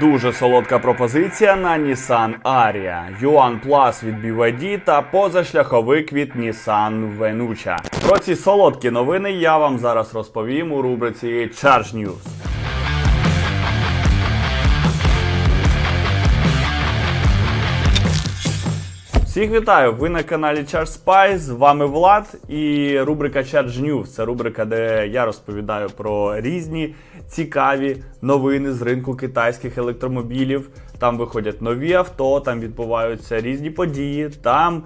Дуже солодка пропозиція на Nissan Aria, Yuan Plus від BYD та позашляховик від Nissan Venucha. Про ці солодкі новини я вам зараз розповім у рубриці Charge News. Всіх вітаю! Ви на каналі Charge Spy, з вами Влад і рубрика Charge News. Це рубрика, де я розповідаю про різні цікаві новини з ринку китайських електромобілів. Там виходять нові авто, там відбуваються різні події, там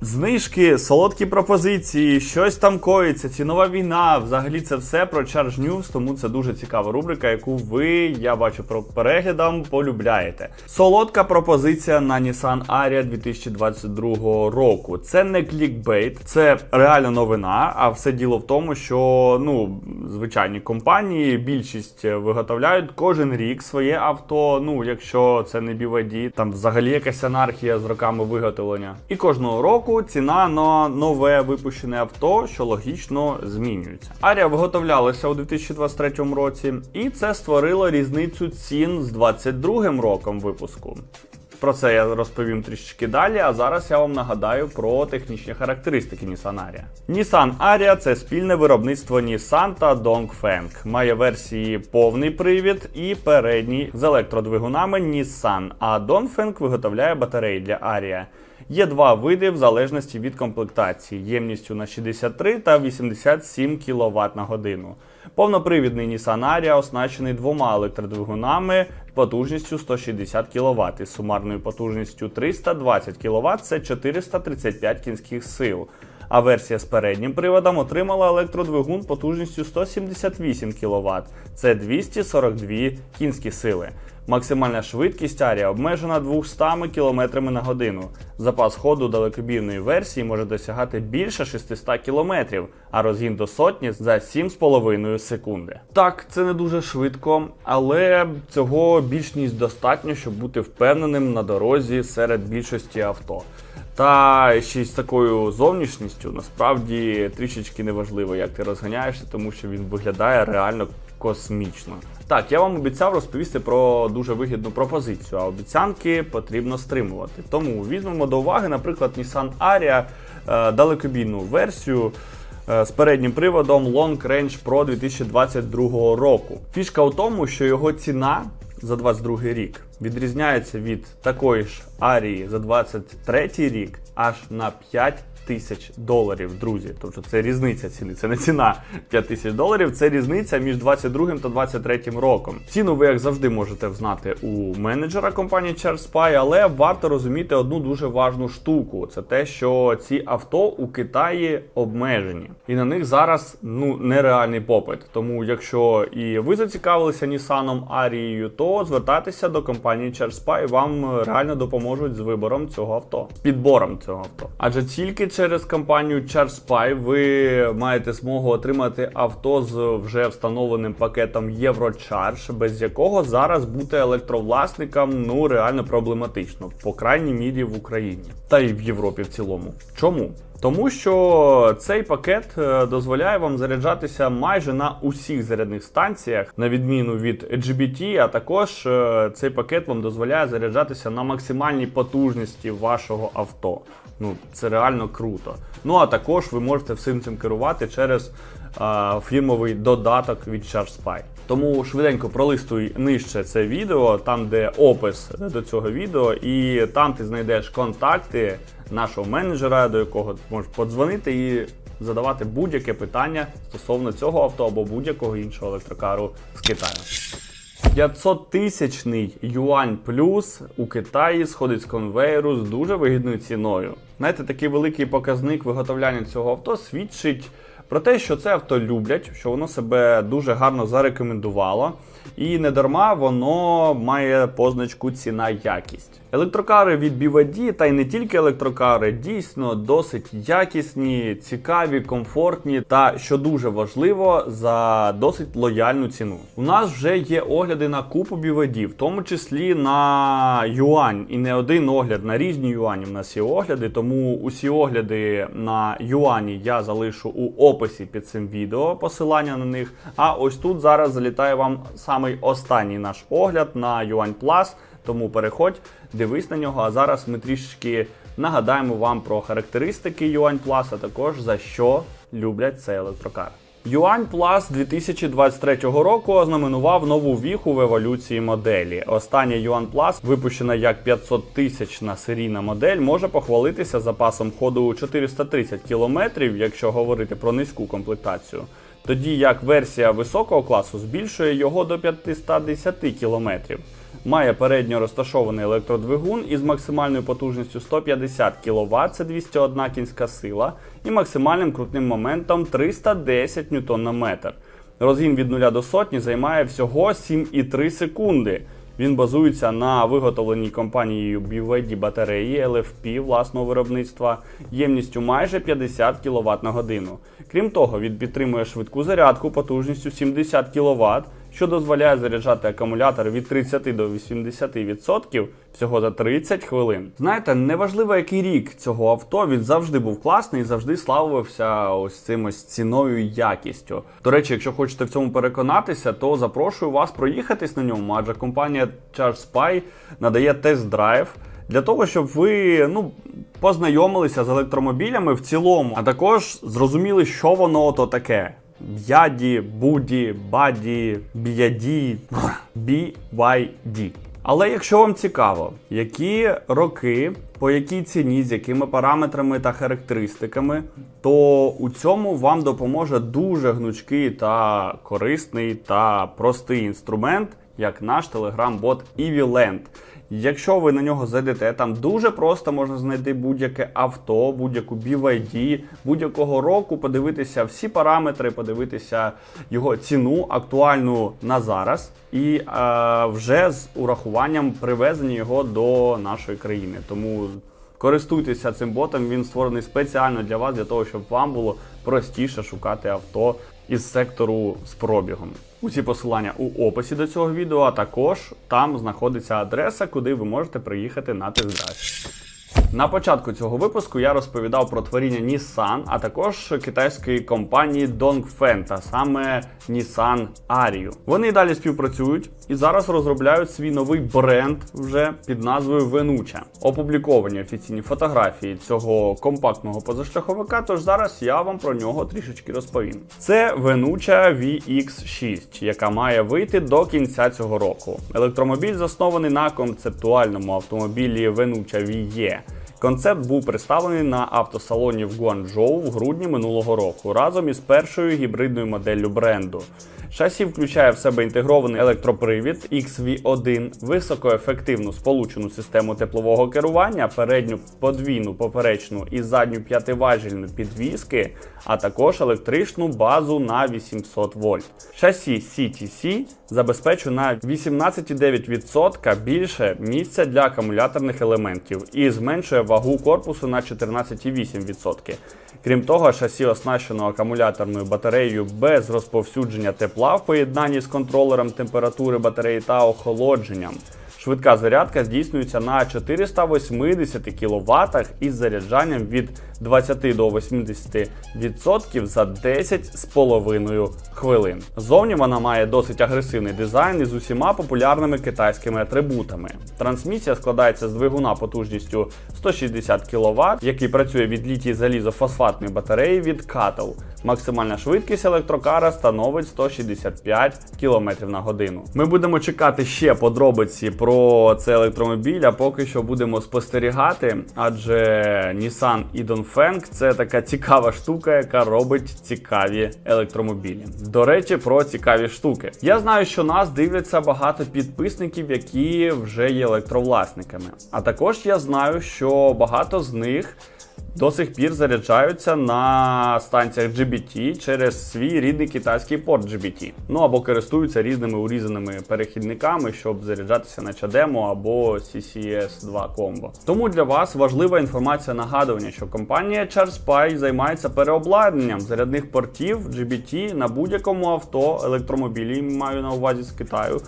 знижки, солодкі пропозиції, щось там коїться, цінова війна. Взагалі це все про Charge News, тому це дуже цікава рубрика, яку ви, я бачу про переглядом, полюбляєте. Солодка пропозиція на Nissan Aria 2022 року. Це не клікбейт, це реальна новина. А все діло в тому, що ну, звичайні компанії більшість виготовляють кожен рік своє авто. Ну, якщо це не BYD, там взагалі якась анархія з роками виготовлення. І кожного року ціна на нове випущене авто, що логічно змінюється. Арія виготовлялася у 2023 році, і це створило різницю цін з 2022 роком випуску. Про це я розповім трішечки далі, а зараз я вам нагадаю про технічні характеристики Nissan Aria. Nissan Aria це спільне виробництво Nissan та Dongfeng. Має версії повний привід і передній з електродвигунами Nissan, а Dongfeng виготовляє батареї для Aria. Є два види в залежності від комплектації ємністю на 63 та 87 кВт на годину. Повнопривідний Nissan Ariya оснащений двома електродвигунами потужністю 160 кВт із сумарною потужністю 320 кВт це 435 кінських сил. А версія з переднім приводом отримала електродвигун потужністю 178 кВт це 242 кінські сили. Максимальна швидкість Арія обмежена 200 км на годину. Запас ходу далекобійної версії може досягати більше 600 км, а розгін до сотні за 7,5 секунди. Так, це не дуже швидко, але цього більш ніж достатньо, щоб бути впевненим на дорозі серед більшості авто. Та ще з такою зовнішністю насправді трішечки неважливо, як ти розганяєшся, тому що він виглядає реально космічно. Так, я вам обіцяв розповісти про дуже вигідну пропозицію, а обіцянки потрібно стримувати. Тому візьмемо до уваги, наприклад, Nissan Aria е, далекобійну версію. е, З переднім приводом Long Range Pro 2022 року. Фішка у тому, що його ціна за 22 рік відрізняється від такої ж Арії за 23 рік аж на 5 тисяч доларів, друзі. Тобто це різниця ціни. Це не ціна 5 тисяч доларів, це різниця між 22 та 23 роком. Ціну ви, як завжди, можете взнати у менеджера компанії ChargeSpy, але варто розуміти одну дуже важну штуку: це те, що ці авто у Китаї обмежені, і на них зараз ну нереальний попит. Тому, якщо і ви зацікавилися Nissan Арією, то звертайтеся до компанії ChargeSpy, вам реально допоможуть з вибором цього авто, підбором цього авто. Адже тільки через компанію ChargeSpy ви маєте змогу отримати авто з вже встановленим пакетом Eurocharge, без якого зараз бути електровласникам ну реально проблематично, по крайній мірі в Україні та й в Європі в цілому. Чому? Тому що цей пакет е, дозволяє вам заряджатися майже на усіх зарядних станціях, на відміну від GBT, а також е, цей пакет вам дозволяє заряджатися на максимальній потужності вашого авто. Ну, це реально круто. Ну а також ви можете всім цим керувати через е, фірмовий додаток від ChargeSpy. Тому швиденько пролистуй нижче це відео, там де опис до цього відео, і там ти знайдеш контакти нашого менеджера, до якого ти можеш подзвонити і задавати будь-яке питання стосовно цього авто або будь-якого іншого електрокару з Китаю. 500 тисячний юань плюс у Китаї сходить з конвейеру з дуже вигідною ціною. Знаєте, такий великий показник виготовляння цього авто свідчить про те, що це авто люблять, що воно себе дуже гарно зарекомендувало, і не дарма воно має позначку ціна якість. Електрокари від BYD, та й не тільки електрокари, дійсно досить якісні, цікаві, комфортні та, що дуже важливо, за досить лояльну ціну. У нас вже є огляди на купу BYD, в тому числі на юань, і не один огляд на різні юані. У нас є огляди, тому усі огляди на юані я залишу у описі під цим відео, посилання на них. А ось тут зараз залітає вам сам самий останній наш огляд на Yuan Plus, тому переходь, дивись на нього. А зараз ми трішки нагадаємо вам про характеристики Yuan Plus, а також за що люблять цей електрокар. Юань Plus 2023 року ознаменував нову віху в еволюції моделі. Остання Yuan Plus, випущена як 500 тисячна серійна модель, може похвалитися запасом ходу у 430 км, якщо говорити про низьку комплектацію. Тоді як версія високого класу збільшує його до 510 км. Має передньо розташований електродвигун із максимальною потужністю 150 кВт, це 201 кінська сила, і максимальним крутним моментом 310 Нм. Розгін від 0 до сотні займає всього 7,3 секунди. Він базується на виготовленій компанією BYD батареї LFP власного виробництва ємністю майже 50 кВт на годину. Крім того, він підтримує швидку зарядку потужністю 70 кВт, що дозволяє заряджати акумулятор від 30 до 80% всього за 30 хвилин. Знаєте, неважливо який рік цього авто, він завжди був класний і завжди славився ось цим ось ціною і якістю. До речі, якщо хочете в цьому переконатися, то запрошую вас проїхатись на ньому, адже компанія ChargeSpy надає тест-драйв для того, щоб ви ну. Познайомилися з електромобілями в цілому, а також зрозуміли, що воно то таке. Б'яді, Буді, Баді, Б'яді, BYD. Але якщо вам цікаво, які роки, по якій ціні, з якими параметрами та характеристиками, то у цьому вам допоможе дуже гнучкий та корисний та простий інструмент, як наш телеграм-бот EVLand. Якщо ви на нього зайдете, там дуже просто можна знайти будь-яке авто, будь-яку BYD, будь-якого року, подивитися всі параметри, подивитися його ціну актуальну на зараз, і е, вже з урахуванням привезення його до нашої країни. Тому користуйтеся цим ботом. Він створений спеціально для вас, для того, щоб вам було простіше шукати авто із сектору з пробігом. Усі посилання у описі до цього відео, а також там знаходиться адреса, куди ви можете приїхати на тест-драйв. На початку цього випуску я розповідав про творіння Nissan, а також китайської компанії Dongfeng, та саме Nissan Ariu. Вони далі співпрацюють і зараз розробляють свій новий бренд вже під назвою Venucha. Опубліковані офіційні фотографії цього компактного позашляховика, тож зараз я вам про нього трішечки розповім. Це Venucha VX6, яка має вийти до кінця цього року. Електромобіль заснований на концептуальному автомобілі Venucha VE. Концепт був представлений на автосалоні в Гуанчжоу в грудні минулого року разом із першою гібридною моделлю бренду. Шасі включає в себе інтегрований електропривід XV1, високоефективну сполучену систему теплового керування, передню подвійну поперечну і задню п'ятиважільну підвіски, а також електричну базу на 800 вольт. Шасі CTC забезпечує на 18,9% більше місця для акумуляторних елементів і зменшує вагу корпусу на 14,8%. Крім того, шасі оснащено акумуляторною батареєю без розповсюдження тепла в поєднанні з контролером температури батареї та охолодженням. Швидка зарядка здійснюється на 480 кВт із заряджанням від 20 до 80% за 10,5 хвилин. Зовні вона має досить агресивний дизайн із усіма популярними китайськими атрибутами. Трансмісія складається з двигуна потужністю 160 кВт, який працює від літій залізофосфатної батареї від Cattle. Максимальна швидкість електрокара становить 165 км на годину. Ми будемо чекати ще подробиці про цей електромобіль, а поки що будемо спостерігати, адже Nissan і Dongfeng – це така цікава штука, яка робить цікаві електромобілі. До речі, про цікаві штуки. Я знаю, що нас дивляться багато підписників, які вже є електровласниками. А також я знаю, що багато з них до сих пір заряджаються на станціях GBT через свій рідний китайський порт GBT. Ну або користуються різними урізаними перехідниками, щоб заряджатися на Чадемо або CCS 2 комбо. Тому для вас важлива інформація нагадування, що компанія ChargeSpy займається переобладнанням зарядних портів GBT на будь-якому авто, електромобілі, маю на увазі з Китаю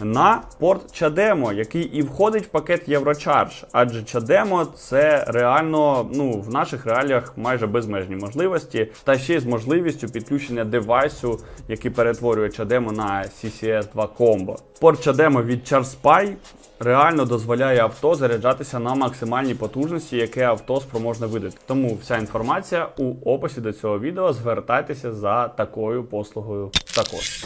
на порт Чадемо, який і входить в пакет Єврочарж. Адже Чадемо це реально ну, в наших реаліях майже безмежні можливості, та ще й з можливістю підключення девайсу, який перетворює Чадемо на CCS 2 Combo. Порт Чадемо від ChargeSpy реально дозволяє авто заряджатися на максимальній потужності, яке авто спроможне видати. Тому вся інформація у описі до цього відео. Звертайтеся за такою послугою також.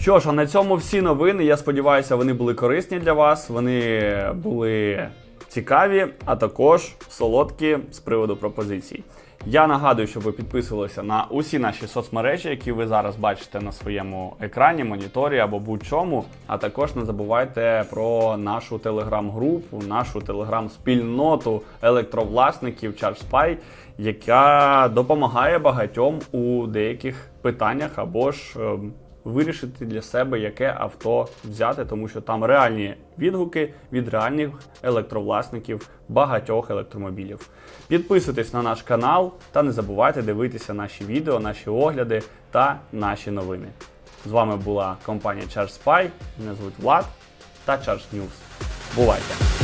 Що ж, а на цьому всі новини. Я сподіваюся, вони були корисні для вас. Вони були цікаві, а також солодкі з приводу пропозицій. Я нагадую, щоб ви підписувалися на усі наші соцмережі, які ви зараз бачите на своєму екрані, моніторі або будь-чому. А також не забувайте про нашу телеграм-групу, нашу телеграм-спільноту електровласників ChargeSpy, яка допомагає багатьом у деяких питаннях або ж. Вирішити для себе, яке авто взяти, тому що там реальні відгуки від реальних електровласників багатьох електромобілів. Підписуйтесь на наш канал та не забувайте дивитися наші відео, наші огляди та наші новини. З вами була компанія ChargeSpy, мене звуть Влад та Charge News. Бувайте!